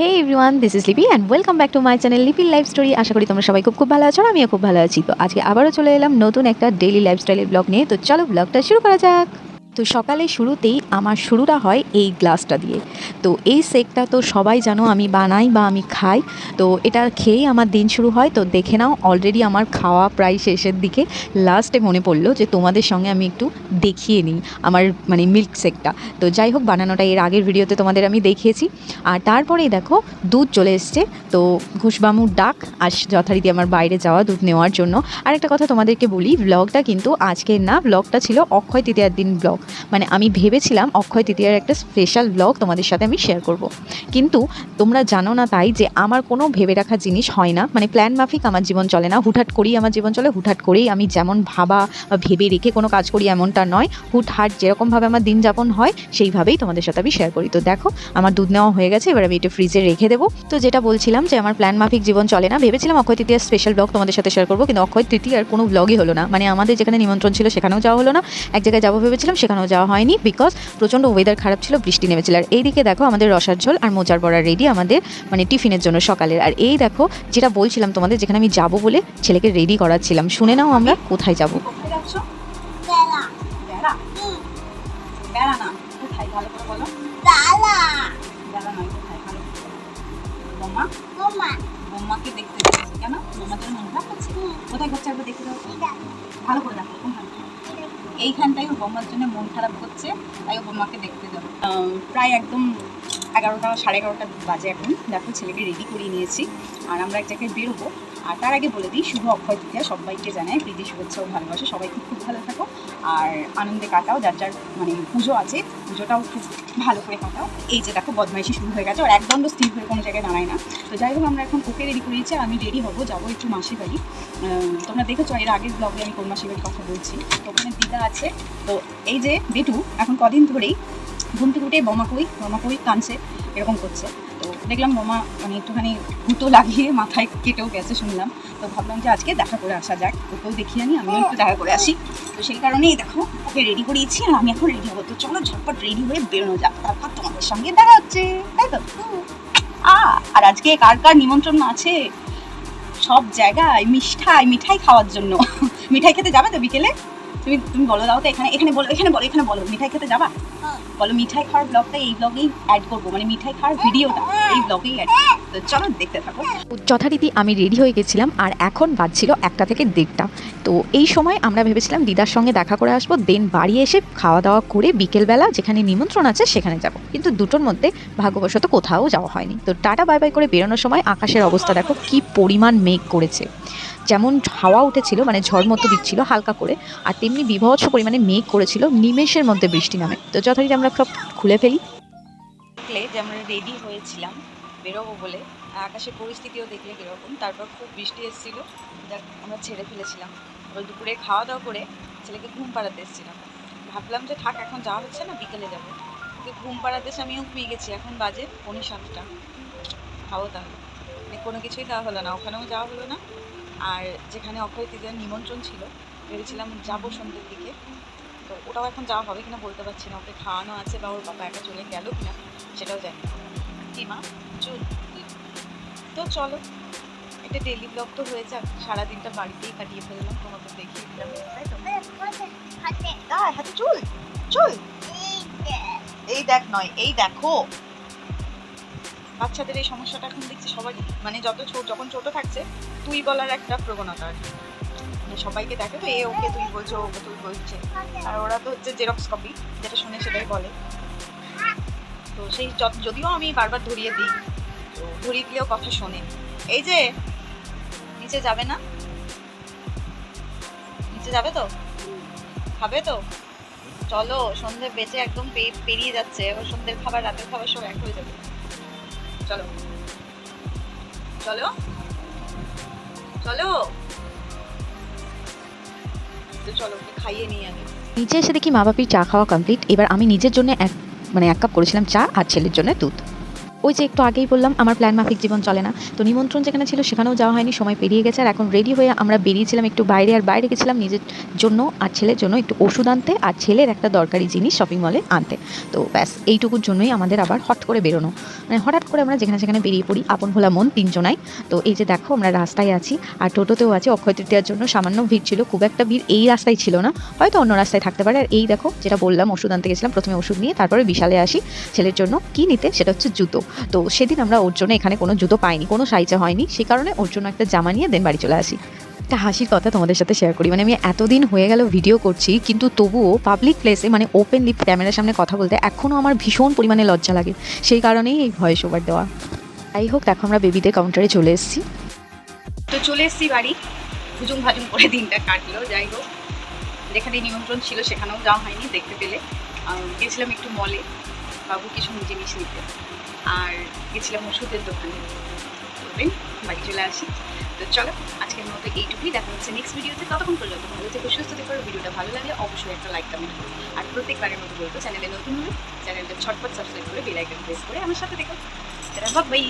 Hey everyone this is Lipi and welcome back to my channel Lipi life story আশা করি তোমরা সবাই খুব খুব ভালো আছো আমিও খুব ভালো আছি। তো আজকে আবারও চলে এলাম নতুন একটা ডেইলি লাইফস্টাইলের ব্লগ নিয়ে। তো চলো ব্লগটা শুরু করা যাক। তো সকালে শুরুতেই আমার শুরুটা হয় এই গ্লাসটা দিয়ে। তো এই সেকটা তো সবাই জানো আমি বানাই বা আমি খাই। তো এটা খেয়েই আমার দিন শুরু হয়। তো দেখে নাও অলরেডি আমার খাওয়া প্রায় শেষের দিকে। লাস্টে মনে পড়ল যে তোমাদের সঙ্গে আমি একটু দেখিয়ে নিই আমার মানে মিল্ক সেকটা। তো যাই হোক, বানানোটা এর আগের ভিডিওতে তোমাদের আমি দেখিয়েছি। আর তারপরেই দেখো, দুধ চলে এসছে। তো ঘুষবামুর ডাক আর যথারীতি আমার বাইরে যাওয়া দুধ নেওয়ার জন্য। আর একটা কথা তোমাদেরকে বলি ব্লগটা কিন্তু আজকের না ব্লগটা ছিল অক্ষয় তৃতীয়ার দিন ব্লগ মানে আমি ভেবেছিলাম অক্ষয় তৃতীয়ার একটা স্পেশাল ব্লগ তোমাদের সাথে আমি শেয়ার করব। কিন্তু তোমরা জানো না তাই যে আমার কোনো ভেবে রাখা জিনিস হয় না। মানে প্ল্যান মাফিক আমার জীবন চলে না। হুটহাট করেই আমার জীবন চলে, হুটহাট করেই আমি যেমন ভাবা বা ভেবে রেখে কোনো কাজ করি এমনটা নয়। হুটহাট যেরকমভাবে আমার দিন যাপন হয়, সেইভাবেই তোমাদের সাথে আমি শেয়ার করি। তো দেখো, আমার দুধ নেওয়া হয়ে গেছে, এবার আমি এটা ফ্রিজে রেখে দেবো। তো যেটা বলছিলাম যে আমার প্ল্যান মাফিক জীবন চলে না, ভেবেছিলাম অক্ষয় তৃতীয়ার স্পেশাল ব্লগ তোমাদের সাথে শেয়ার করব, কিন্তু অক্ষয় তৃতীয়ার কোনো ব্লগই হলো না। মানে আমাদের যেখানে নিমন্ত্রণ ছিল সেখানেও যাওয়া হলো না। এক জায়গায় যাব ভেবেছিলাম সেখানেও যাওয়া হয়নি বিকজ প্রচণ্ড ওয়েদার খারাপ ছিল, বৃষ্টি নেমেছিল। আর এইদিকে দেখো আমাদের রসার ঝোল আর মোচার বড়া রেডি আমাদের মানে টিফিনের জন্য সকালের। আর এই দেখো যেটা বলছিলাম তোমাদের, যেখানে আমি যাব বলে ছেলেকে রেডি করাচ্ছিলাম। শুনে নাও আমরা কোথায় যাব। দেখতে কেন কোথায় করছে? দেখতে ভালো করে দেখো এইখানটাই ওর বোম্মার জন্য মন খারাপ করছে তাই ও দেখতে যাব। প্রায় একদম এগারোটা, সাড়ে এগারোটা বাজে এখন। দেখো, ছেলেকে রেডি করিয়ে নিয়েছি। আর আমরা এক জায়গায় বেরোবো। আর তার আগে বলে দিই, শুভ অক্ষয় তৃতীয়া। সবাইকে জানাই প্রীতি, শুভেচ্ছা ও ভালোবাসা। সবাই খুব খুব ভালো থাকো। আর আনন্দে কাটাও, যার যার মানে পুজো আছে, পুজোটাও খুব ভালো করে কাটাও। এই যে দেখো, বদমাইশি শুরু হয়ে গেছে। আর একদণ্ড স্থির হয়ে কোনো জায়গায় দাঁড়ায় না। তো যাই হোক, আমরা এখন ওকে রেডি করিয়েছি আমি রেডি হব। যাব একটু মাসির বাড়ি। তোমরা দেখেছ, এর আগের ব্লগে আমি কোন মাসির বাড়ির কথা বলছি। তো ওখানে দিদা আছে। তো এই যে বেটু, এখন কদিন ধরেই ঘুম থেকে উঠে বোমা কই বোমা কই কানছে এরকম করছে। তো দেখলাম বোমা মানে একটুখানি গুঁতো লাগিয়ে মাথায় কেটেও গেছে শুনলাম। তো ভাবলাম যে আজকে দেখা করে আসা যাক, ওকেও দেখিয়ে আনি, আমিও একটু দেখা করে আসি। তো সেই কারণেই দেখো, ওকে রেডি করিয়েছি আর আমি এখন রেডি হব। তো চলো ঝটপট রেডি হয়ে বেরোনো যাক। তারপর তোমাদের সঙ্গে দেখা হচ্ছে। তাই তো? আ, আর আজকে কার কার নিমন্ত্রণ আছে? সব জায়গায় মিঠাই মিঠাই খাওয়ার জন্য। মিঠাই খেতে যাবে তো বিকেলে? তুমি তুমি বলো, দাও তো এখানে এখানে বলো এখানে বলো এখানে বলো, মিঠাই খেতে যাবা? বলো, মিঠাই খাওয়ার ব্লগটা এই ব্লগেই অ্যাড করব মানে মিঠাই খাওয়ার ভিডিওটা এই ব্লগেই অ্যাড তো চলো দেখতে থাকো। যথারীতি আমি রেডি হয়ে গেছিলাম, আর এখন বাজছিল একটা থেকে দেড়টা। তো এই সময় আমরা ভেবেছিলাম দিদার সঙ্গে দেখা করে আসব, দেন বাড়ি এসে খাওয়া দাওয়া করে বিকেলবেলা যেখানে নিমন্ত্রণ আছে সেখানে যাব। কিন্তু দুটোর মধ্যে ভাগ্যবশত কোথাও যাওয়া হয়নি। তো টাটা বাই বাই করে বেরোনোর সময় আকাশের অবস্থা দেখো, কি পরিমাণ মেঘ করেছে। যেমন হাওয়া উঠেছিল মানে ঝড় মতো দিচ্ছিল হালকা করে, আর তেমনি বিভৎস পরিমাণে মেঘ করেছিল নিমেষের মধ্যে বৃষ্টি নামে। তো যথারীতি আমরা সব খুলে ফেলি। যে আমরা রেডি হয়েছিলাম বেরোবো বলে, আকাশের পরিস্থিতিও দেখলে কীরকম, তারপর খুব বৃষ্টি এসেছিল, যাক, আমরা ছেড়ে ফেলেছিলাম। ওই দুপুরে খাওয়া দাওয়া করে ছেলেকে ঘুম পাড়াতে এসেছিলাম। ভাবলাম যে থাক, এখন যাওয়া হচ্ছে না, বিকেলে যাব। কিন্তু ঘুম পাড়াতে এসে আমিও ঘুমিয়ে গেছি, এখন বাজে পৌনে সাতটা। খাব তাহলে। মানে কোনো কিছুই দেওয়া হলো না, ওখানেও যাওয়া হলো না আর যেখানে অক্ষয় তৃতীয়ার নিমন্ত্রণ ছিল ভেবেছিলাম যাব সন্ধ্যের দিকে। তো ওটাও এখন যাওয়া হবে কিনা বলতে পারছি না। ওকে খাওয়ানো আছে বা ওর বাবা একা চলে গেল কিনা সেটাও জানি কি মা চল তো চলো এটা ডেলি ব্লগ তো হয়ে যাক। সারাদিনটা বাড়িতেই কাটিয়ে ফেললাম তোমাকে দেখিয়ে দিলাম। তাই তো? হাতে। চুল চুল। এই দেখ নয় এই দেখো। বাচ্চাদের এই সমস্যাটা এখন দেখছি সবাই মানে যত ছোট যখন ছোট থাকছে, তুই বলার একটা প্রবণতা আর কি। মানে সবাইকে দেখে তো, এ, ওকে তুই বলছো, ওকে তুই বলছে। আর ওরা তো হচ্ছে জেরক্স কপি যেটা শুনে সেটাই বলে। তো সেই যদিও আমি বারবার ধরিয়ে দিই, তো ধরিয়ে দিলেও কথা শোনে। এই যে, নিচে যাবে না? নিচে যাবে তো? খাবে তো? চলো, সন্ধে বেঁচে একদম পেরিয়ে যাচ্ছে। এবার সন্ধ্যের খাবার, রাতের খাবার সব এক হয়ে যাবে। চলো। চলো। চলো। চলো খাইয়ে আমি নিচে এসে দেখি মা বাপির চা খাওয়া কমপ্লিট এবার আমি নিজের জন্য এক মানে এক কাপ করেছিলাম চা আর ছেলের জন্য দুধ। ওই যে একটু আগেই বললাম, আমার প্ল্যান মাফিক জীবন চলে না। তো নিমন্ত্রণ যেখানে ছিল সেখানেও যাওয়া হয়নি, সময় পেরিয়ে গেছে। আর এখন রেডি হয়ে আমরা বেরিয়েছিলাম একটু বাইরে, আর বাইরে গেছিলাম নিজের জন্য আর ছেলের জন্য একটু ওষুধ আনতে আর ছেলের একটা দরকারি জিনিস শপিং মলে আনতে। তো ব্যাস, এইটুকুর জন্যই আমাদের আবার হট করে বেরোনো। মানে হঠাৎ করে আমরা যেখানে সেখানে বেরিয়ে পড়ি, আপন ভোলা মন তিনজনাই। তো এই যে দেখো, আমরা রাস্তায় আছি আর টোটোতেও আছে। অক্ষয় তৃতীয়ার জন্য সামান্য ভিড় ছিল, খুব একটা ভিড় এই রাস্তায় ছিল না। হয়তো অন্য রাস্তায় থাকতে পারে। আর এই দেখো, যেটা বললাম, ওষুধ আনতে গেছিলাম, প্রথমে ওষুধ নিয়ে তারপরে বিশালে আসি। ছেলের জন্য কি নিতে? সেটা হচ্ছে জুতো। তো সেদিন আমরা ওর জন্য এখানে কোনো জুতো পাইনি, কোনো সাইজে হয়নি। সে কারণে ওর জন্য একটা জামা নিয়ে দেন বাড়ি চলে আসি। একটা হাসির কথা তোমাদের সাথে শেয়ার করি। মানে আমি এতদিন হয়ে গেল ভিডিও করছি, কিন্তু তবুও পাবলিক প্লেসে মানে ওপেনলি ক্যামেরার সামনে কথা বলতে এখনও আমার ভীষণ পরিমাণে লজ্জা লাগে। সেই কারণেই এই ভয়েস ওভার দেওয়া। যাই হোক, দেখো আমরা বেবিদের কাউন্টারে চলে এসেছি। তো চলে এসেছি বাড়ি। ভুজুম ভাজুম করে দিনটা কাটলো। যাই হোক যেখানে নিমন্ত্রণ ছিল সেখানেও যাওয়া হয়নি দেখতে পেলে। গেছিলাম একটু মলে বাবু কিছু জিনিস নিতে। আর গেছিলাম ওষুধের দোকানে। বলবেন বাড়ি চলে আসি। তো চলো, আজকের মতো এইটুকুই। দেখা হচ্ছে নেক্সট ভিডিওতে ততক্ষণ পর্যন্ত ভালো থেকে, সুস্থ থেকে। ভিডিওটা ভালো লাগলে অবশ্যই একটা লাইক কমেন্ট করো। আর প্রত্যেকবারের মতো বলব চ্যানেলে নতুন হলে চ্যানেলটা ছটপট সাবস্ক্রাইব করে বেল আইকন প্রেস করে আমার সাথে দেখো বাই